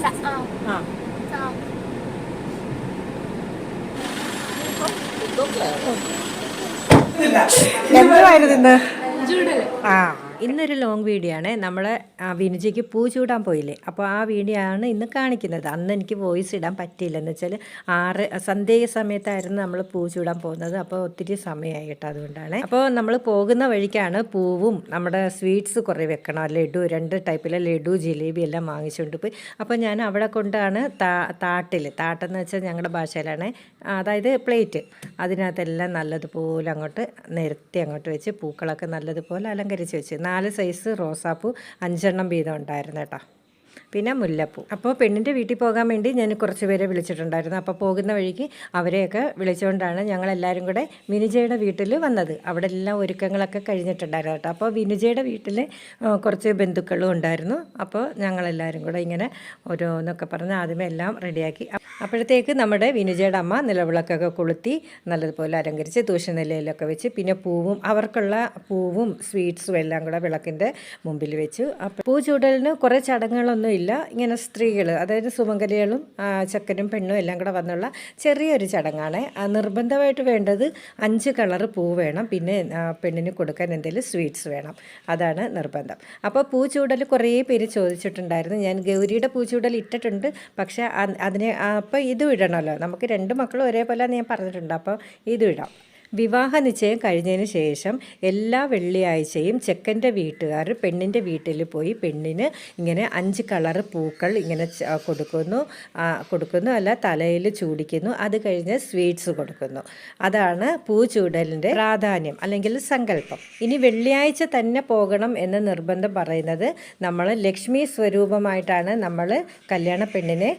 ആ എന്തുവായിരുന്നു ഇന്ന് ആ ഇന്നൊരു ലോങ് വീഡിയോ ആണ്. നമ്മൾ വിനുജയ്ക്ക് പൂ ചൂടാൻ പോയില്ലേ? അപ്പോൾ ആ വീഡിയോ ആണ് ഇന്ന് കാണിക്കുന്നത്. അന്ന് എനിക്ക് വോയിസ് ഇടാൻ പറ്റിയില്ല എന്ന് വെച്ചാൽ ആറ് സന്ധ്യ സമയത്തായിരുന്നു നമ്മൾ പൂ ചൂടാൻ പോകുന്നത്. അപ്പോൾ ഒത്തിരി സമയമായി കേട്ടോ അതുകൊണ്ടാണ്. അപ്പോൾ നമ്മൾ പോകുന്ന വഴിക്കാണ് പൂവും നമ്മുടെ സ്വീറ്റ്സ് കുറേ വെക്കണം. ലഡു രണ്ട് ടൈപ്പിലെ ലഡു ജിലേബി എല്ലാം വാങ്ങിച്ചുകൊണ്ട് പോയി. അപ്പോൾ ഞാൻ അവിടെ കൊണ്ടാണ് താ താട്ടിൽ താട്ടെന്ന് വെച്ചാൽ ഞങ്ങളുടെ ഭാഷയിലാണ്. അതായത് പ്ലേറ്റ്. അതിനകത്തെല്ലാം നല്ലതുപോലെ അങ്ങോട്ട് നിരത്തി അങ്ങോട്ട് വെച്ച് പൂക്കളൊക്കെ നല്ലതുപോലെ അലങ്കരിച്ച് വെച്ച്. നാല് സൈസ് റോസാപ്പൂ അഞ്ചെണ്ണം വീതം ഉണ്ടായിരുന്നു കേട്ടോ. പിന്നെ മുല്ലപ്പൂ. അപ്പോൾ പെണ്ണിന്റെ വീട്ടിൽ പോകാൻ വേണ്ടി ഞാൻ കുറച്ച് പേരെ വിളിച്ചിട്ടുണ്ടായിരുന്നു. അപ്പോൾ പോകുന്ന വഴിക്ക് അവരെയൊക്കെ വിളിച്ചുകൊണ്ടാണ് ഞങ്ങളെല്ലാവരും കൂടെ വിനുജയുടെ വീട്ടിൽ വന്നത്. അവിടെ എല്ലാം ഒരുക്കങ്ങളൊക്കെ കഴിഞ്ഞിട്ടുണ്ടായിരുന്നു കേട്ടോ. അപ്പോൾ വിനുജയുടെ വീട്ടിൽ കുറച്ച് ബന്ധുക്കളും ഉണ്ടായിരുന്നു. അപ്പോൾ ഞങ്ങളെല്ലാവരും കൂടെ ഇങ്ങനെ ഓരോന്നൊക്കെ പറഞ്ഞ് ആദ്യമേ എല്ലാം റെഡിയാക്കി. അപ്പോഴത്തേക്ക് നമ്മുടെ വിനുജയുടെ അമ്മ നിലവിളക്കൊക്കെ കൊളുത്തി നല്ലതുപോലെ അലങ്കരിച്ച് തൂഷനിലയിലൊക്കെ വെച്ച് പിന്നെ പൂവും അവർക്കുള്ള പൂവും സ്വീറ്റ്സും എല്ലാം കൂടെ വിളക്കിന്റെ മുമ്പിൽ വെച്ചു. അപ്പോൾ പൂ ചൂടലിന് കുറേ ചടങ്ങുകളൊന്നും ഇല്ല. ഇങ്ങനെ സ്ത്രീകൾ അതായത് സുമംഗലികളും ചക്കനും പെണ്ണും എല്ലാം കൂടെ വന്നുള്ള ചെറിയൊരു ചടങ്ങാണ്. നിർബന്ധമായിട്ട് വേണ്ടത് അഞ്ച് കളർ പൂ വേണം. പിന്നെ പെണ്ണിന് കൊടുക്കാൻ എന്തെങ്കിലും സ്വീറ്റ്സ് വേണം. അതാണ് നിർബന്ധം. അപ്പോൾ പൂ ചൂടൽ കുറേ പേര് ചോദിച്ചിട്ടുണ്ടായിരുന്നു. ഞാൻ ഗൗരിയുടെ പൂ ചൂടൽ ഇട്ടിട്ടുണ്ട്. പക്ഷേ അതിനെ അപ്പോൾ ഇത് ഇടണമല്ലോ. നമുക്ക് രണ്ട് മക്കളും ഒരേപോലെ ഞാൻ പറഞ്ഞിട്ടുണ്ട്. അപ്പോൾ ഇത് ഇടാം. വിവാഹ നിശ്ചയം കഴിഞ്ഞതിന് ശേഷം എല്ലാ വെള്ളിയാഴ്ചയും ചെക്കന്റെ വീട്ടുകാർ പെണ്ണിന്റെ വീട്ടിൽ പോയി പെണ്ണിന് ഇങ്ങനെ അഞ്ച് കളറ് പൂക്കൾ ഇങ്ങനെ കൊടുക്കുന്നു. കൊടുക്കുന്നു. അല്ല തലയിൽ ചൂടിക്കുന്നു. അത് കഴിഞ്ഞ് സ്വീറ്റ്സ് കൊടുക്കുന്നു. അതാണ് പൂ ചൂടലിന്റെ പ്രാധാന്യം അല്ലെങ്കിൽ സങ്കല്പം. ഇനി വെള്ളിയാഴ്ച തന്നെ പോകണം എന്ന് നിർബന്ധം പറയുന്നത് നമ്മൾ ലക്ഷ്മി സ്വരൂപമായിട്ടാണ് നമ്മൾ കല്യാണ പെണ്ണിനെ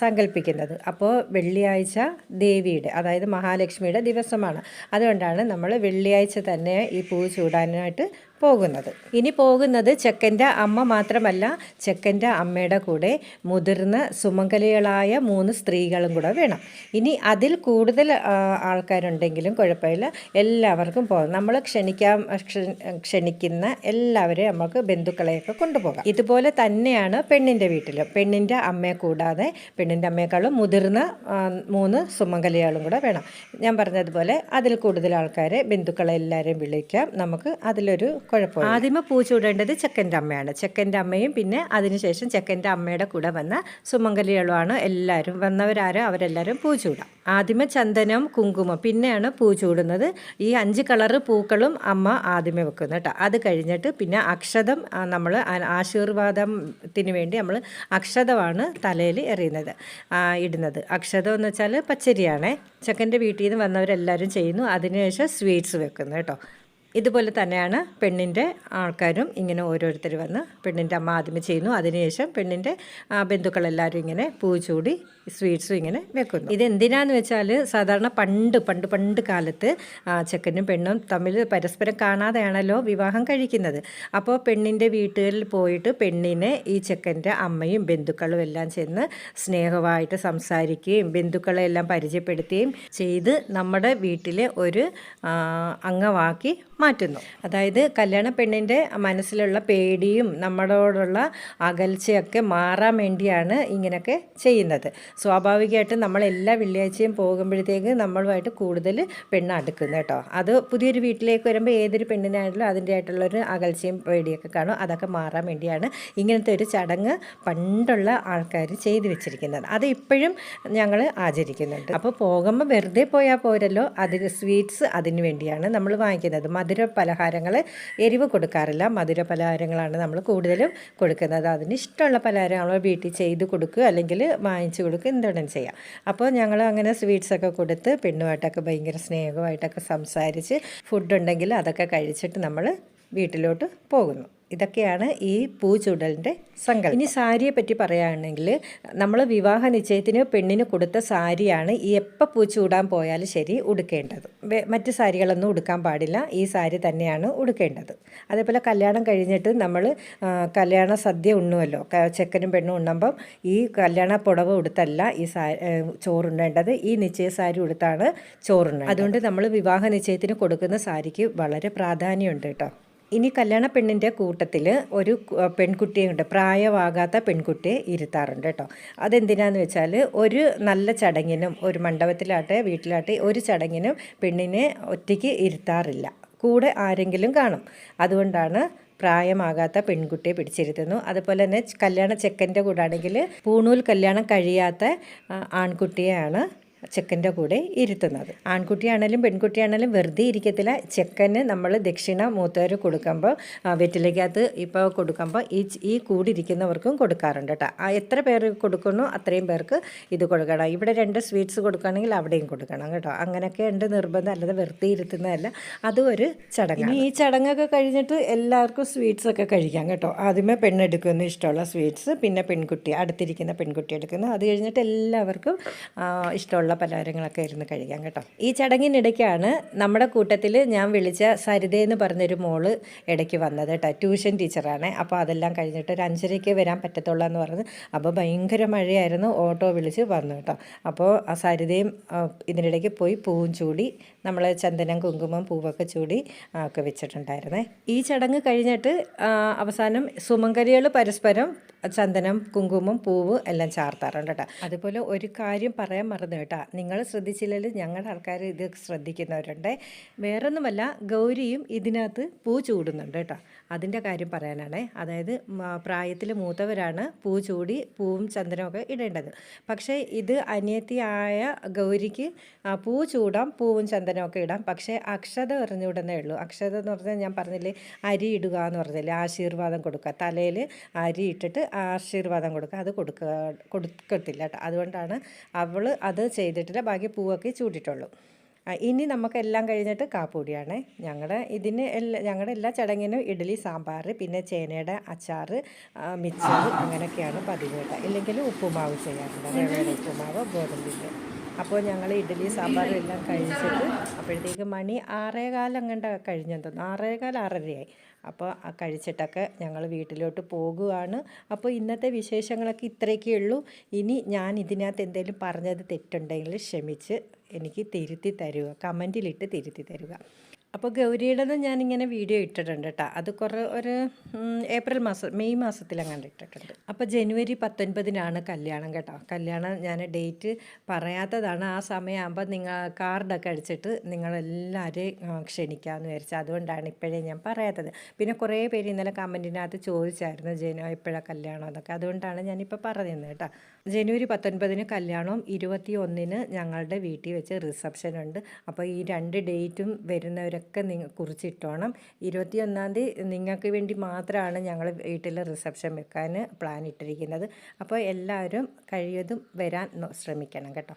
സങ്കല്പിക്കുന്നത് അപ്പോൾ വെള്ളിയാഴ്ച ദേവിയുടെ അതായത് മഹാലക്ഷ്മിയുടെ ദിവസമാണ്. അതുകൊണ്ടാണ് നമ്മൾ വെള്ളിയാഴ്ച തന്നെ ഈ പൂ ചൂടാനായിട്ട് പോകുന്നത്. ഇനി പോകുന്നത് ചെക്കന്റെ അമ്മ മാത്രമല്ല ചെക്കന്റെ അമ്മയുടെ കൂടെ മുതിർന്ന സുമംഗലികളായ മൂന്ന് സ്ത്രീകളും കൂടെ വേണം. ഇനി അതിൽ കൂടുതൽ ആൾക്കാരുണ്ടെങ്കിലും കുഴപ്പമില്ല. എല്ലാവർക്കും പോകാം. നമ്മൾ ക്ഷണിക്കാൻ ക്ഷണിക്കുന്ന എല്ലാവരെയും നമുക്ക് ബന്ധുക്കളെയൊക്കെ കൊണ്ടുപോകാം. ഇതുപോലെ തന്നെയാണ് പെണ്ണിന്റെ വീട്ടിലും. പെണ്ണിന്റെ അമ്മയെ കൂടാതെ പെണ്ണിന്റെ അമ്മയെക്കാളും മുതിർന്ന മൂന്ന് സുമംഗലികളും കൂടെ വേണം. ഞാൻ പറഞ്ഞതുപോലെ അതിൽ കൂടുതൽ ആൾക്കാരെ ബന്ധുക്കളെ എല്ലാവരെയും വിളിക്കാം. നമുക്ക് അതിലൊരു കുഴപ്പം ആദ്യമേ പൂ ചൂടേണ്ടത് ചെക്കന്റെ അമ്മയാണ്. ചെക്കന്റെ അമ്മയും പിന്നെ അതിനുശേഷം ചെക്കന്റെ അമ്മയുടെ കൂടെ വന്ന സുമംഗലികളുമാണ് എല്ലാവരും വന്നവരാരോ അവരെല്ലാവരും പൂ ചൂടാം ആദ്യമേ ചന്ദനം കുങ്കുമം പിന്നെയാണ് പൂ ചൂടുന്നത് ഈ അഞ്ച് കളറ് പൂക്കളും അമ്മ ആദ്യമേ വെക്കുന്നു കേട്ടോ. അത് കഴിഞ്ഞിട്ട് പിന്നെ അക്ഷതം നമ്മൾ ആശീർവാദത്തിന് വേണ്ടി നമ്മൾ അക്ഷതമാണ് തലയിൽ എറിയുന്നത് ഇടുന്നത്. അക്ഷതം എന്ന് വെച്ചാൽ പച്ചരിയാണേ. ചെക്കന്റെ വീട്ടിൽ നിന്ന് വന്നവരെല്ലാവരും ചെയ്യുന്നു. അതിനുശേഷം സ്വീറ്റ്സ് വെക്കുന്നു കേട്ടോ. ഇതുപോലെ തന്നെയാണ് പെണ്ണിന്റെ ആൾക്കാരും ഇങ്ങനെ ഓരോരുത്തർ വന്ന് പെണ്ണിന്റെ അമ്മ ആദ്യമേ ചെയ്യുന്നു. അതിനുശേഷം പെണ്ണിന്റെ ബന്ധുക്കളെല്ലാവരും ഇങ്ങനെ പൂ ചൂടി സ്വീറ്റ്സും ഇങ്ങനെ വെക്കുന്നു. ഇതെന്തിനാന്ന് വെച്ചാൽ സാധാരണ പണ്ട് പണ്ട് പണ്ട് കാലത്ത് ചെക്കനും പെണ്ണും തമ്മിൽ പരസ്പരം കാണാതെയാണല്ലോ വിവാഹം കഴിക്കുന്നത്. അപ്പോൾ പെണ്ണിന്റെ വീട്ടുകളിൽ പോയിട്ട് പെണ്ണിനെ ഈ ചെക്കന്റെ അമ്മയും ബന്ധുക്കളും എല്ലാം ചെന്ന് സ്നേഹമായിട്ട് സംസാരിക്കുകയും ബന്ധുക്കളെ എല്ലാം പരിചയപ്പെടുത്തുകയും ചെയ്ത് നമ്മുടെ വീട്ടിലെ ഒരു അംഗമാക്കി മാറ്റുന്നു. അതായത് കല്യാണ പെണ്ണിന്റെ മനസ്സിലുള്ള പേടിയും നമ്മളോടുള്ള അകൽച്ചയൊക്കെ മാറാൻ വേണ്ടിയാണ് ഇങ്ങനെയൊക്കെ ചെയ്യുന്നത്. സ്വാഭാവികമായിട്ടും നമ്മൾ എല്ലാ വെള്ളിയാഴ്ചയും പോകുമ്പോഴത്തേക്ക് നമ്മളുമായിട്ട് കൂടുതൽ പെണ്ണ് അടുക്കുന്നു കേട്ടോ. അത് പുതിയൊരു വീട്ടിലേക്ക് വരുമ്പോൾ ഏതൊരു പെണ്ണിനായാലും അതിന്റെ ആയിട്ടുള്ളൊരു അകൽച്ചയും പേടിയൊക്കെ കാണും. അതൊക്കെ മാറാൻ വേണ്ടിയാണ് ഇങ്ങനത്തെ ഒരു ചടങ്ങ് പണ്ടുള്ള ആൾക്കാർ ചെയ്തു വെച്ചിരിക്കുന്നത്. അത് ഇപ്പോഴും ഞങ്ങൾ ആചരിക്കുന്നുണ്ട്. അപ്പോൾ പോകുമ്പോൾ വെറുതെ പോയാൽ പോരല്ലോ. അതിന് സ്വീറ്റ്സ് അതിന് വേണ്ടിയാണ് നമ്മൾ വാങ്ങിക്കുന്നത്. മധുര പലഹാരങ്ങൾ എരിവ് കൊടുക്കാറില്ല. മധുര പലഹാരങ്ങളാണ് നമ്മൾ കൂടുതലും കൊടുക്കുന്നത്. അതിന് ഇഷ്ടമുള്ള പലഹാരം നമ്മൾ വീട്ടിൽ ചെയ്ത് കൊടുക്കുക അല്ലെങ്കിൽ വാങ്ങിച്ചു കൊടുക്കുക എന്തുകൊണ്ടും ചെയ്യാം. അപ്പോൾ ഞങ്ങൾ അങ്ങനെ സ്വീറ്റ്സൊക്കെ കൊടുത്ത് പെണ്ണുമായിട്ടൊക്കെ ഭയങ്കര സ്നേഹമായിട്ടൊക്കെ സംസാരിച്ച് ഫുഡ് ഉണ്ടെങ്കിൽ അതൊക്കെ കഴിച്ചിട്ട് നമ്മൾ വീട്ടിലോട്ട് പോകുന്നു. ഇതൊക്കെയാണ് ഈ പൂ ചുടലിന്റെ സങ്കല്പം. ഇനി സാരിയെ പറ്റി പറയുകയാണെങ്കിൽ നമ്മൾ വിവാഹ നിശ്ചയത്തിന് പെണ്ണിന് കൊടുത്ത സാരിയാണ് ഈ എപ്പോൾ പൂ ചൂടാൻ പോയാലും ശരി ഉടുക്കേണ്ടത്. മറ്റ് സാരികളൊന്നും ഉടുക്കാൻ പാടില്ല. ഈ സാരി തന്നെയാണ് ഉടുക്കേണ്ടത്. അതേപോലെ കല്യാണം കഴിഞ്ഞിട്ട് നമ്മൾ കല്യാണ സദ്യ ഉണ്ണുമല്ലോ ചെക്കനും പെണ്ണും ഉണ്ണുമ്പം ഈ കല്യാണ പുടവ് ഉടുത്തല്ല ഈ സാ ചോറുണ്ണേണ്ടത്. ഈ നിശ്ചയ സാരി ഉടുത്താണ് ചോറുണ്ണേണ്ടത്. അതുകൊണ്ട് നമ്മൾ വിവാഹ നിശ്ചയത്തിന് കൊടുക്കുന്ന സാരിക്ക് വളരെ പ്രാധാന്യമുണ്ട് കേട്ടോ. ഇനി കല്യാണ പെണ്ണിന്റെ കൂട്ടത്തിൽ ഒരു പെൺകുട്ടിയുണ്ട് പ്രായമാകാത്ത പെൺകുട്ടിയെ ഇരുത്താറുണ്ട് കേട്ടോ. അതെന്തിനാന്ന് വെച്ചാൽ ഒരു നല്ല ചടങ്ങിനും ഒരു മണ്ഡപത്തിലാട്ടെ വീട്ടിലാട്ടെ ഒരു ചടങ്ങിനും പെണ്ണിനെ ഒറ്റയ്ക്ക് ഇരുത്താറില്ല. കൂടെ ആരെങ്കിലും കാണും. അതുകൊണ്ടാണ് പ്രായമാകാത്ത പെൺകുട്ടിയെ പിടിച്ചിരുത്തുന്നു. അതുപോലെ തന്നെ കല്യാണ ചെക്കന്റെ കൂടാണെങ്കിൽ പൂണൂൽ കല്യാണം കഴിയാത്ത ആൺകുട്ടിയെയാണ് ചെക്കന്റെ കൂടെ ഇരുത്തുന്നത്. ആൺകുട്ടിയാണേലും പെൺകുട്ടിയാണേലും വെറുതെ ഇരിക്കത്തില്ല. ചെക്കന് നമ്മൾ ദക്ഷിണ മൂത്തവർ കൊടുക്കുമ്പോൾ വെറ്റിലേക്കകത്ത് ഇപ്പോൾ കൊടുക്കുമ്പോൾ ഈ ഈ കൂടിയിരിക്കുന്നവർക്കും കൊടുക്കാറുണ്ട് കേട്ടോ. എത്ര പേർ കൊടുക്കുന്നു അത്രയും പേർക്ക് ഇത് കൊടുക്കണം. ഇവിടെ രണ്ട് സ്വീറ്റ്സ് കൊടുക്കുകയാണെങ്കിൽ അവിടെയും കൊടുക്കണം കേട്ടോ. അങ്ങനെയൊക്കെ ഉണ്ട് നിർബന്ധം. അല്ലാതെ വെറുതെ ഇരുത്തുന്നതല്ല. അതും ഒരു ചടങ്ങ് ഈ ചടങ്ങൊക്കെ കഴിഞ്ഞിട്ട് എല്ലാവർക്കും സ്വീറ്റ്സ് ഒക്കെ കഴിക്കാം കേട്ടോ. ആദ്യമേ പെണ്ണെടുക്കുന്നു ഇഷ്ടമുള്ള സ്വീറ്റ്സ് പിന്നെ പെൺകുട്ടി അടുത്തിരിക്കുന്ന പെൺകുട്ടി എടുക്കുന്നു. അത് കഴിഞ്ഞിട്ട് എല്ലാവർക്കും ആ, ഇഷ്ടമുള്ള പലഹാരങ്ങളൊക്കെ ഇരുന്ന് കഴിക്കാം കേട്ടോ. ഈ ചടങ്ങിനിടയ്ക്കാണ് നമ്മുടെ കൂട്ടത്തിൽ ഞാൻ വിളിച്ച സരിത എന്ന് പറഞ്ഞൊരു മോൾ ഇടയ്ക്ക് വന്നത് കേട്ടോ. ട്യൂഷൻ ടീച്ചറാണ്. അപ്പോൾ അതെല്ലാം കഴിഞ്ഞിട്ട് ഒരു അഞ്ചരയ്ക്ക് വരാൻ പറ്റത്തുള്ളൂ എന്ന് പറഞ്ഞ് അപ്പോൾ ഭയങ്കര മഴയായിരുന്നു. ഓട്ടോ വിളിച്ച് വന്നു കേട്ടോ. അപ്പോൾ ആ സരിതയും ഇതിനിടയ്ക്ക് പോയി പൂവും ചൂടി നമ്മൾ ചന്ദനം കുങ്കുമം പൂവൊക്കെ ചൂടി ഒക്കെ വെച്ചിട്ടുണ്ടായിരുന്നേ. ഈ ചടങ്ങ് കഴിഞ്ഞിട്ട് അവസാനം സുമങ്കരികൾ പരസ്പരം ചന്ദനം കുങ്കുമം പൂവ് എല്ലാം ചാർത്താറുണ്ട് കേട്ടോ. അതുപോലെ ഒരു കാര്യം പറയാൻ മറന്നു കേട്ടോ. നിങ്ങൾ ശ്രദ്ധിച്ചില്ലെങ്കിൽ ഞങ്ങളുടെ ആൾക്കാർ ഇത് ശ്രദ്ധിക്കുന്നവരുണ്ട്. വേറൊന്നുമല്ല ഗൗരിയും ഇതിനകത്ത് പൂ ചൂടുന്നുണ്ട് കേട്ടോ. അതിന്റെ കാര്യം പറയാനാണ്. അതായത് പ്രായത്തിൽ മൂത്തവരാണ് പൂ ചൂടി പൂവും ചന്ദനമൊക്കെ ഇടേണ്ടത്. പക്ഷേ ഇത് അനിയത്തിയായ ഗൗരിക്ക് പൂ ചൂടാം പൂവും ചന്ദനമൊക്കെ ഇടാം. പക്ഷേ അക്ഷത എറിഞ്ഞുവിടുന്നേ ഉള്ളൂ. അക്ഷത എന്ന് പറഞ്ഞാൽ ഞാൻ പറഞ്ഞില്ലേ അരി ഇടുക എന്ന് പറഞ്ഞില്ലേ ആശീർവാദം കൊടുക്കുക. തലയിൽ അരി ഇട്ടിട്ട് ആശീർവാദം കൊടുക്കുക. അത് കൊടുക്ക കൊടുക്കത്തില്ല കേട്ടോ അതുകൊണ്ടാണ് അവൾ അത് ചെയ്തിട്ടില്ല. ബാക്കി പൂവൊക്കെ ചൂടിയിട്ടുള്ളൂ ഇനി നമുക്കെല്ലാം കഴിഞ്ഞിട്ട് കാപ്പൂടിയാണ് ഞങ്ങളുടെ ഇതിന് എല്ലാ ഞങ്ങളുടെ എല്ലാ ചടങ്ങിനും ഇഡ്ഡലി സാമ്പാർ പിന്നെ ചേനയുടെ അച്ചാർ മിച്ചർ അങ്ങനെയൊക്കെയാണ് പതിവ് കേട്ടോ. ഇല്ലെങ്കിൽ ഉപ്പുമാവ് ചെയ്യാറുണ്ട്. ഉപ്പുമാവ് ഗോതമ്പിന്റെ അപ്പോൾ ഞങ്ങൾ ഇഡ്ഡലി സാമ്പാറും എല്ലാം കഴിച്ചിട്ട് അപ്പോഴത്തേക്ക് മണി ആറേകാലം അങ്ങണ്ട കഴിഞ്ഞെന്തോന്നു ആറേകാൽ ആറരയായി. അപ്പോൾ കഴിച്ചിട്ടൊക്കെ ഞങ്ങൾ വീട്ടിലോട്ട് പോകുകയാണ് അപ്പോൾ ഇന്നത്തെ വിശേഷങ്ങളൊക്കെ ഇത്രയൊക്കെ ഉള്ളൂ. ഇനി ഞാൻ ഇതിനകത്ത് എന്തെങ്കിലും പറഞ്ഞത് തെറ്റുണ്ടെങ്കിൽ ക്ഷമിച്ച് എനിക്ക് തിരുത്തി തരുക കമന്റിലിട്ട് തിരുത്തി തരുക. അപ്പോൾ ഗൗരിയുടേത് ഞാനിങ്ങനെ വീഡിയോ ഇട്ടിട്ടുണ്ട് കേട്ടോ അത് കുറേ ഒരു ഏപ്രിൽ മാസം മെയ് മാസത്തിലങ്ങാണ്ട് ഇട്ടിട്ടുണ്ട്. അപ്പോൾ ജനുവരി പത്തൊൻപതിനാണ് കല്യാണം കേട്ടോ. കല്യാണം ഞാൻ ഡേറ്റ് പറയാത്തതാണ്. ആ സമയമാകുമ്പോൾ നിങ്ങൾ കാർഡൊക്കെ അടിച്ചിട്ട് നിങ്ങളെല്ലാവരെയും ക്ഷണിക്കാമെന്ന് വിചാരിച്ചു അതുകൊണ്ടാണ് ഇപ്പോഴേ ഞാൻ പറയാത്തത്. പിന്നെ കുറേ പേര് ഇന്നലെ കമന്റിനകത്ത് ചോദിച്ചായിരുന്നു ജനു എപ്പോഴാണ് കല്യാണം എന്നൊക്കെ. അതുകൊണ്ടാണ് ഞാനിപ്പോൾ പറയുന്നത് കേട്ടോ ജനുവരി പത്തൊൻപതിന് കല്യാണവും ഇരുപത്തി ഒന്നിന് ഞങ്ങളുടെ വീട്ടിൽ വെച്ച് റിസപ്ഷൻ ഉണ്ട് അപ്പോൾ ഈ രണ്ട് ഡേറ്റും വരുന്നവരൊക്കെ നിങ്ങൾ കുറിച്ചിട്ടോണം. ഇരുപത്തി ഒന്നാം തീയതി നിങ്ങൾക്ക് വേണ്ടി മാത്രമാണ് ഞങ്ങൾ വീട്ടിൽ റിസപ്ഷൻ വെക്കാൻ പ്ലാൻ ഇട്ടിരിക്കുന്നത്. അപ്പോൾ എല്ലാവരും കഴിയതും വരാൻ ശ്രമിക്കണം കേട്ടോ.